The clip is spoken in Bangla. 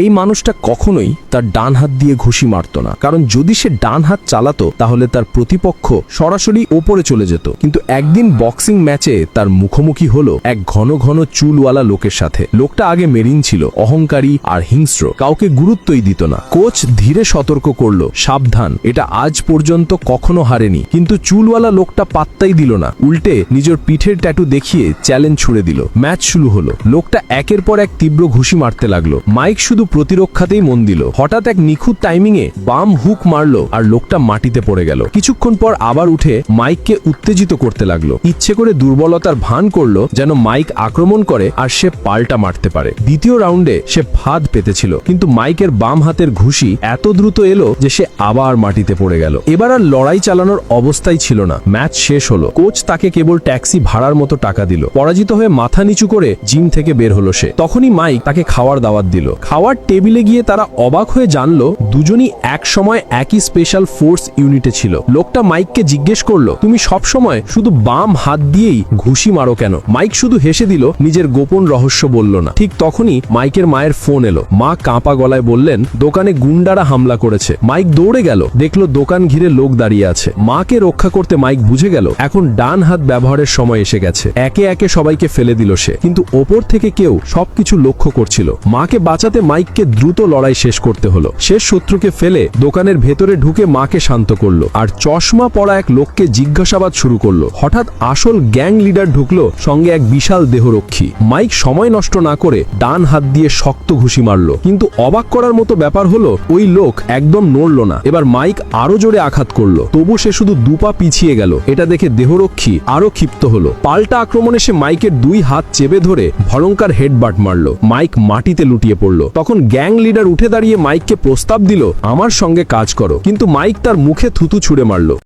এই মানুষটা কখনোই তার ডান হাত দিয়ে ঘুষি মারত না। কারণ যদি সে ডান হাত চালাতো, তাহলে তার প্রতিপক্ষ সরাসরি ওপরে চলে যেত। কিন্তু একদিন বক্সিং ম্যাচে তার মুখোমুখি হলো এক ঘন ঘন চুলওয়ালা লোকের সাথে। লোকটা আগে মেরিন ছিল, অহংকারী আর হিংস্র, কাউকে গুরুত্বই দিত না। কোচ ধীরে সতর্ক করল, সাবধান, এটা আজ পর্যন্ত কখনো হারেনি। কিন্তু চুলওয়ালা লোকটা পাত্তাই দিল না। উল্টে নিজের পিঠের ট্যাটু দেখিয়ে চ্যালেঞ্জ ছুড়ে দিল। ম্যাচ শুরু হলো। লোকটা একের পর এক তীব্র ঘুষি মারতে লাগল। মাইক শুধু প্রতিরক্ষাতেই মন দিল। হঠাৎ এক নিখুঁত টাইমিংয়ে বাম হুক মারলো আর লোকটা মাটিতে পড়ে গেল। কিছুক্ষণ পর আবার উঠে মাইককে উত্তেজিত করতে লাগল। ইচ্ছে করে দুর্বলতার ভান করল যেন মাইক আক্রমণ করে আর সে পাল্টা মারতে পারে। দ্বিতীয় রাউন্ডে সে ফাঁদ পেতেছিল, কিন্তু মাইকের বাম হাতের ঘুষি এত দ্রুত এলো যে সে আবার মাটিতে পড়ে গেল। এবার আর লড়াই চালানোর অবস্থাই ছিল না। ম্যাচ শেষ হলো। কোচ তাকে কেবল ট্যাক্সি ভাড়ার মতো টাকা দিল। পরাজিত হয়ে মাথা নিচু করে জিম থেকে বের হলো সে। তখনই মাইক তাকে খাওয়ার দাওয়াত দিল। খাওয়ার টেবিলে গিয়ে তারা অবাক হয়ে জানলো, দুজনই এক সময় একই স্পেশাল ফোর্স ইউনিটে ছিল। লোকটা মাইককে জিজ্ঞেস করল, তুমি সব সময় শুধু বাম হাত দিয়েই ঘুষি মারো কেন? মাইক শুধু হেসে দিল, নিজের গোপন রহস্য বলল না। ঠিক তখনই মাইকের মায়ের ফোন এলো। মা কাঁপা গলায় বললেন, দোকানে গুন্ডারা হামলা করেছে। মাইক দৌড়ে গেল, দেখল দোকান ঘিরে লোক দাঁড়িয়ে আছে। মাকে রক্ষা করতে মাইক বুঝে গেল, এখন ডান হাত ব্যবহারের সময় এসে গেছে। একে একে সবাইকে ফেলে দিল সে। কিন্তু ওপর থেকে কেউ সবকিছু লক্ষ্য করছিল। মাকে বাঁচাতে মাইককে দ্রুত লড়াই শেষ করতে হলো। শেষ শত্রুকে ফেলে দোকানের ভেতরে ঢুকে মাকে শান্ত করল আর চশমা পড়া এক লোককে জিজ্ঞাসাবাদ শুরু করল। হঠাৎ আসল গ্যাং লিডার ঢুকলো সঙ্গে এক বিশাল দেহরক্ষী। মাইক সময় নষ্ট না করে ডান হাত দিয়ে শক্ত ঘুষি মারলো। কিন্তু অবাক করার মতো ব্যাপার হলো, ওই লোক একদম নড়ল না। এবার মাইক আরও জোরে আঘাত করল। তবু সে শুধু দুপা পিছিয়ে গেল। এটা দেখে দেহরক্ষী আরও ক্ষিপ্ত হলো। পাল্টা আক্রমণে সে মাইকের দুই হাত চেপে ধরে ভয়ঙ্কর হেডবাট মারলো। মাইক মাটিতে লুটিয়ে পড়ল। তখন গ্যাং লিডার উঠে দাঁড়িয়ে মাইককে প্রস্তাব দিল, আমার সঙ্গে কাজ করো। কিন্তু মাইক তার মুখে থুতু ছুড়ে মারলো।